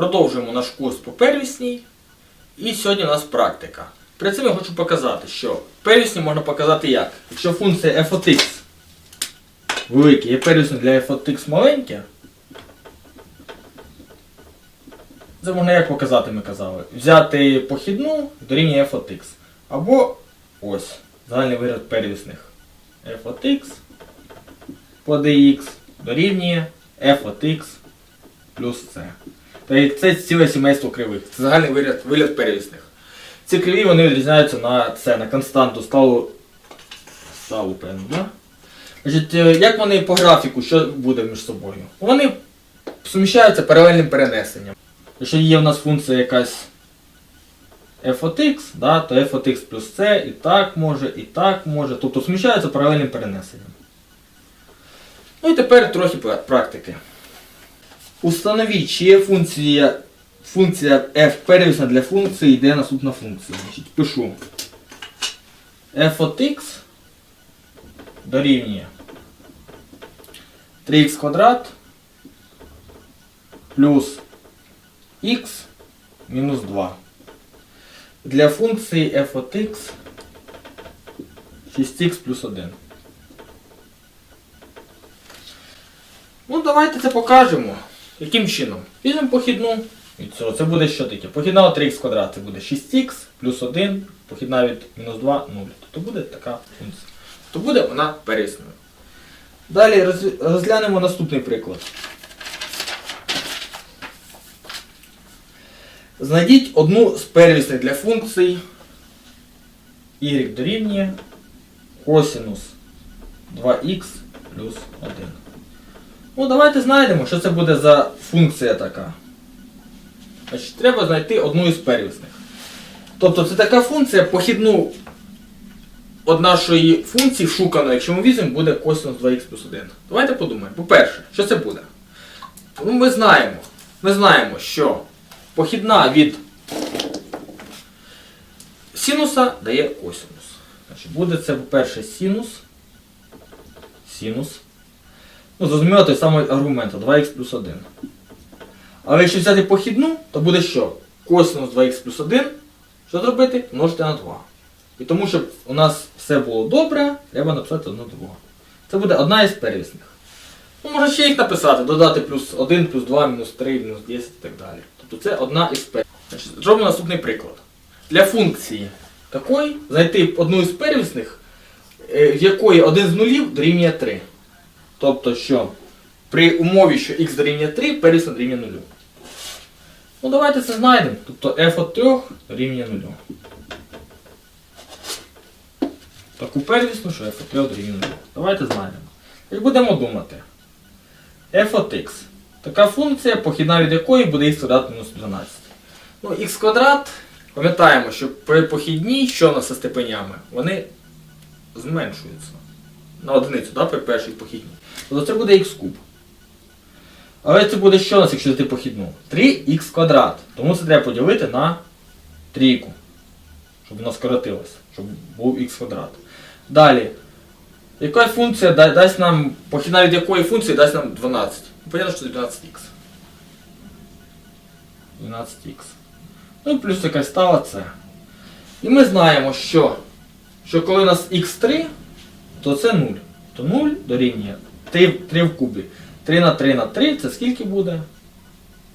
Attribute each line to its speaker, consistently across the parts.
Speaker 1: Продовжуємо наш курс по первісній. І сьогодні у нас практика. Перед цим я хочу показати, що первісні можна показати як. Якщо функція f от x велика є первісна для f от x маленьке, це можна як показати, ми казали. Взяти похідну дорівнює f от x. Або ось загальний вигляд первісних f от x по dx дорівнює f от x плюс c. Тобто це ціле сімейство кривих. Це загальний вигляд, вигляд первісних. Ці криві вони відрізняються на це, на константу сталу, сталу певно, да? Значить, е, як вони по графіку, що буде між собою? Вони суміщаються паралельним перенесенням. Якщо є в нас функція якась f от x, да, то f от x плюс c і так може, і так може. Тобто суміщаються паралельним перенесенням. Ну і тепер трохи практики. Установіть, чи є функція, функція f первісна для функції, йде наступна функція. Значить, пишу f от x дорівнює 3х квадрат плюс x мінус 2. Для функції f от x 6х плюс 1. Ну, давайте це покажемо. Яким чином? Візьмемо похідну. Від цього. Це буде що таке? Похідна от 3х квадрат. Це буде 6х плюс 1, похідна від мінус 2 0. Тобто буде така функція. То буде вона первісною. Далі розглянемо наступний приклад. Знайдіть одну з первісних для функцій y дорівнює косинус 2х плюс 1. Ну, давайте знайдемо, що це буде за функція така. Значить, треба знайти одну із первісних. Тобто це така функція, похідну від нашої функції шуканої, якщо ми візьмемо, буде косинус 2х плюс 1. Давайте подумаємо. По-перше, що це буде? Ну, ми знаємо, ми знаємо, що похідна від синуса дає косинус. Значить, буде це, по-перше, синус. Синус. Ну, зрозуміло той самий аргумент, 2х плюс 1. Але якщо взяти похідну, то буде що? Косинус 2х плюс 1. Що зробити? Множити на 2. І тому, щоб у нас все було добре, треба написати одну другу. Це буде одна із первісних. Ну, можна ще їх написати, додати плюс 1, плюс 2, мінус 3, мінус 10 і так далі. Тобто це одна із первісних. Зробимо наступний приклад. Для функції такої знайти одну із первісних, е, в якої один з нулів дорівнює 3. Тобто, що при умові, що х дорівнює 3, первісна дорівнює 0. Ну давайте це знайдемо. Тобто f от 3 дорівнює 0. Таку первісну, що f от 3 дорівнює 0. Давайте знайдемо. І будемо думати. f от x. Така функція, похідна від якої буде х квадрат мінус 12. Ну, х квадрат, пам'ятаємо, що при похідній, що у нас зі степенями, вони зменшуються на одиницю, да, при першій похідній. Тобто це буде х куб. Але це буде що у нас, якщо взяти похідну? 3х квадрат. Тому це треба поділити на трійку. Щоб воно скоротилося. Щоб був х квадрат. Далі. Яка функція да- дасть нам, похідна від якої функції дасть нам 12? Ну, Понятно, що це 12х. 12х. Ну плюс якась стала це. І ми знаємо, що, що коли у нас х3, то це 0. То 0 дорівнює 3, 3 в кубі. 3 на 3 на 3 це скільки буде?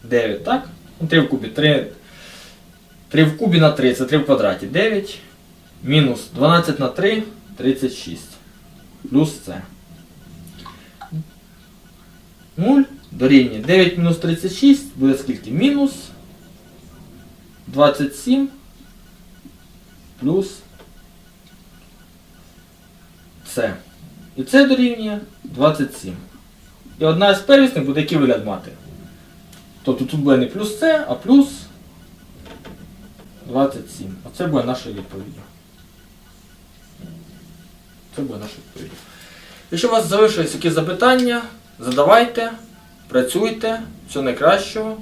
Speaker 1: 9, так? Ну, 3 в кубі. 3, 3 в кубі на 3 це 3 в квадраті. 9. Мінус 12 на 3 36. Плюс це. 0 дорівнює 9 мінус 36 буде скільки? Мінус 27 плюс це. І це дорівнює 27. І одна з первісних буде який вигляд мати. Тобто тут буде не плюс це, а плюс 27. Оце буде наша відповідь. Це буде наша відповідь. Якщо у вас залишились якісь запитання, задавайте, працюйте. Всього найкращого.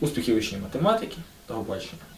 Speaker 1: Успіхів учній математики. До побачення.